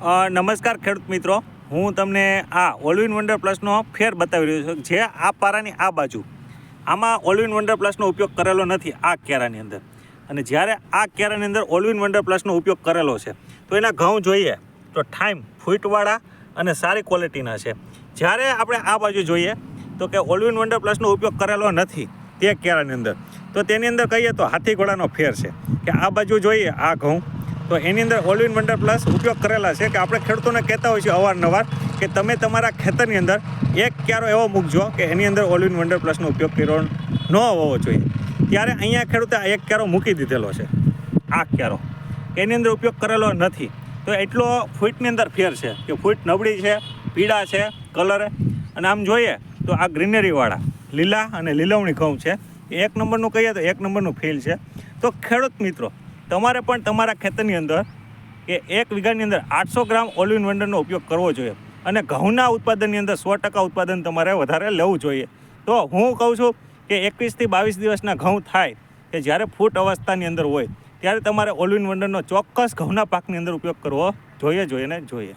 નમસ્કાર ખેડૂત મિત્રો. હું તમને આ ઓલવિન વંડર પ્લસનો ફેર બતાવી રહ્યો છું જે આ પારાની આ બાજુ. આમાં ઓલવિન વંડર પ્લસનો ઉપયોગ કરેલો નથી આ કેરાની અંદર. અને જ્યારે આ કેરાની અંદર ઓલવિન વંડર પ્લસનો ઉપયોગ કરેલો છે, તો એના ઘઉં જોઈએ, તો ટાઈમ ફૂટવાળા અને સારી ક્વોલિટીના છે. જ્યારે આપણે આ બાજુ જોઈએ, તો કે ઓલવિન વંડર પ્લસનો ઉપયોગ કરેલો નથી તે કેરાની અંદર. તો તેની અંદર કહીએ તો હાથી ઘોડાનો ફેર છે કે આ બાજુ જોઈએ આ ઘઉં. તો એની અંદર ઓલ વંડર પ્લસ ઉપયોગ કરેલા છે કે આપણે ખેડૂતોને કહેતા હોઈએ છીએ અવારનવાર કે તમે તમારા ખેતરની અંદર એક ક્યારો એવો મૂકજો કે એની અંદર ઓલ વંડર પ્લસનો ઉપયોગ કર્યો ન હોવો જોઈએ. ત્યારે અહીંયા ખેડૂતે આ એક ક્યારો મૂકી દીધેલો છે. આ ક્યારો. એની અંદર ઉપયોગ કરેલો નથી. તો એટલો ફૂટની અંદર ફેર છે કે ફૂટ નબળી છે, પીળા છે, કલર. અને આમ જોઈએ તો આ ગ્રીનરીવાળા લીલા અને લીલવણી ઘઉં છે. એક નંબરનું કહીએ તો એક નંબરનું ફેલ છે. તો ખેડૂત મિત્રો તમારે પણ તમારા ખેતરની અંદર કે એક વીઘાની અંદર આઠસો ગ્રામ ઓલિન વંડરનો ઉપયોગ કરવો જોઈએ. અને ઘઉંના ઉત્પાદનની અંદર સો ટકા ઉત્પાદન તમારે વધારે લેવું જોઈએ. તો હું કહું છું કે એકવીસથી બાવીસ દિવસના ઘઉં થાય કે જ્યારે ફૂટ અવસ્થાની અંદર હોય, ત્યારે તમારે ઓલિન વંડરનો ચોક્કસ ઘઉંના પાકની અંદર ઉપયોગ કરવો જોઈએ જોઈએ ને જોઈએ.